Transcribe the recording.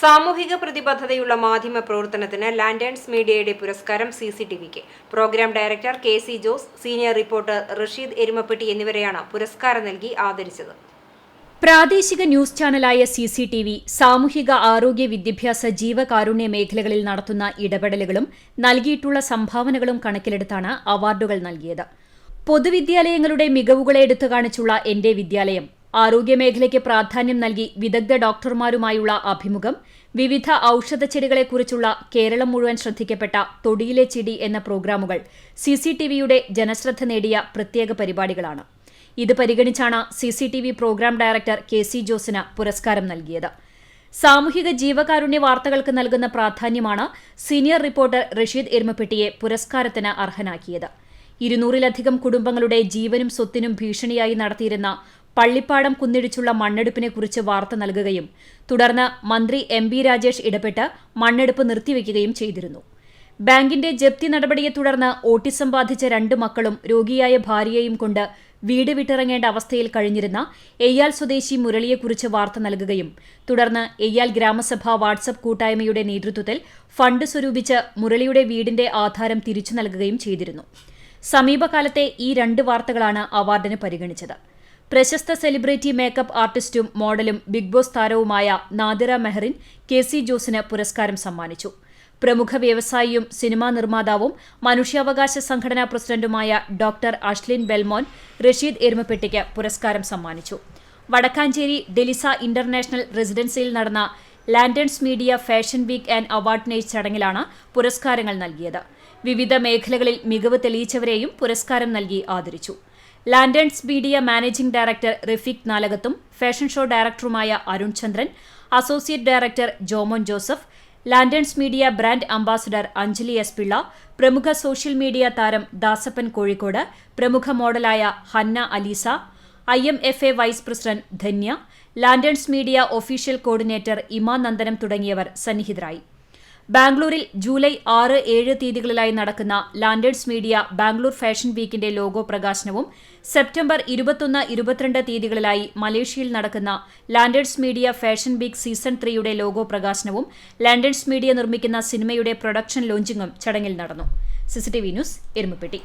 സാമൂഹിക പ്രതിബദ്ധതയുള്ള മാധ്യമ പ്രവർത്തനത്തിന് ലാൻഡേൺസ് മീഡിയയുടെ പുരസ്കാരം C C T V. Programme director K C Jose senior reporter Rasheed Erumapetty എന്നിവരെയാണ് പുരസ്കാരം നൽകി ആദരിച്ചത്. പ്രാദേശിക ന്യൂസ് ചാനലായ സി സി ടി വി സാമൂഹിക ആരോഗ്യ വിദ്യാഭ്യാസ ജീവകാരുണ്യ മേഖലകളിൽ നടത്തുന്ന ഇടപെടലുകളും നൽകിയിട്ടുള്ള സംഭാവനകളും കണക്കിലെടുത്താണ് അവാർഡുകൾ നൽകിയത്. പൊതുവിദ്യാലയങ്ങളുടെ മികവുകളെ എടുത്തു കാണിച്ചുള്ള എന്റെ വിദ്യാലയം ആരോഗ്യമേഖലയ്ക്ക് പ്രാധാന്യം നൽകി വിദഗ്ധ ഡോക്ടർമാരുമായുള്ള അഭിമുഖം വിവിധ ഔഷധ ചെടികളെക്കുറിച്ചുള്ള കേരളം മുഴുവൻ ശ്രദ്ധിക്കപ്പെട്ട തൊടിയിലെ ചെടി എന്ന പ്രോഗ്രാമുകൾ സിസിടിവിയുടെ ജനശ്രദ്ധ നേടിയ പ്രത്യേക പരിപാടികളാണ്. ഇത് പരിഗണിച്ചാണ് C C T V programme director K C ജോസിന് പുരസ്കാരം നൽകിയത്. സാമൂഹിക ജീവകാരുണ്യ വാർത്തകൾക്ക് നൽകുന്ന പ്രാധാന്യമാണ് സീനിയർ റിപ്പോർട്ടർ റഷീദ് എരുമപ്പെട്ടിയെ പുരസ്കാരത്തിന് അർഹനാക്കിയത്. ഇരുന്നൂറിലധികം കുടുംബങ്ങളുടെ ജീവനും സ്വത്തിനും ഭീഷണിയായി നടത്തിയിരുന്ന പള്ളിപ്പാടം കുന്നിടിച്ചുള്ള മണ്ണെടുപ്പിനെക്കുറിച്ച് വാർത്ത നൽകുകയും തുടർന്ന് മന്ത്രി എം ബി രാജേഷ് ഇടപെട്ട് മണ്ണെടുപ്പ് നിർത്തിവെക്കുകയും ചെയ്തിരുന്നു. ബാങ്കിന്റെ ജപ്തി നടപടിയെ തുടർന്ന് ഓട്ടിസം ബാധിച്ച രണ്ട് മക്കളും രോഗിയായ ഭാര്യയെയും കൊണ്ട് വീട് വിട്ടിറങ്ങേണ്ട അവസ്ഥയിൽ കഴിഞ്ഞിരുന്ന എയ്യാൽ സ്വദേശി മുരളിയെക്കുറിച്ച് വാർത്ത നൽകുകയും തുടർന്ന് എയ്യാൽ ഗ്രാമസഭ വാട്സപ്പ് കൂട്ടായ്മയുടെ നേതൃത്വത്തിൽ ഫണ്ട് സ്വരൂപിച്ച് മുരളിയുടെ വീടിന്റെ ആധാരം തിരിച്ചു നൽകുകയും ചെയ്തിരുന്നു. സമീപകാലത്തെ ഈ രണ്ട് വാർത്തകളാണ് അവാർഡിന് പരിഗണിച്ചത്. പ്രശസ്ത സെലിബ്രിറ്റി മേക്കപ്പ് ആർട്ടിസ്റ്റും മോഡലും ബിഗ് ബോസ് താരവുമായ നാദിറ മെഹറിൻ കെ സി ജോസിന് പുരസ്കാരം സമ്മാനിച്ചു. പ്രമുഖ വ്യവസായിയും സിനിമാ നിർമ്മാതാവും മനുഷ്യാവകാശ സംഘടനാ പ്രസിഡന്റുമായ ഡോക്ടർ അഷ്ലിൻ ബെൽമോൻ റഷീദ് എരുമപ്പെട്ടിക്ക് പുരസ്കാരം സമ്മാനിച്ചു. വടക്കാഞ്ചേരി ഡെലിസ ഇന്റർനാഷണൽ റെസിഡൻസിയിൽ നടന്ന Landers media fashion week and award night ചടങ്ങിലാണ് പുരസ്കാരങ്ങൾ നൽകിയത്. വിവിധ മേഖലകളിൽ മികവ് തെളിയിച്ചവരെയും പുരസ്കാരം നൽകി ആദരിച്ചു. Landerns media managing director Rafeeq നാലകത്തും fashion show ഡയറക്ടറുമായ Arun Chandran associate director Jomon Joseph Landerns media brand ambassador Anjali S Pillai പ്രമുഖ സോഷ്യൽ മീഡിയ താരം ദാസപ്പൻ കോഴിക്കോട് പ്രമുഖ മോഡലായ Hanna Aleesa I M F A vice president Dhanya Landers media official coordinator Ima Nandanam തുടങ്ങിയവർ സന്നിഹിതരായി. ബാംഗ്ലൂരിൽ July ആറ് ഏഴ് തീയതികളിലായി നടക്കുന്ന Landers media Bangalore fashion വീക്കിന്റെ ലോഗോ പ്രകാശനവും സെപ്റ്റംബർ ഇരുപത്തൊന്ന് ഇരുപത്തിരണ്ട് തീയതികളിലായി മലേഷ്യയിൽ നടക്കുന്ന Landers media fashion week season ത്രീയുടെ ലോഗോ പ്രകാശനവും ലാൻഡേഴ്സ് മീഡിയ നിർമ്മിക്കുന്ന സിനിമയുടെ പ്രൊഡക്ഷൻ ലോഞ്ചിങ്ങും ചടങ്ങിൽ നടന്നു. CCTV news Erumapetty.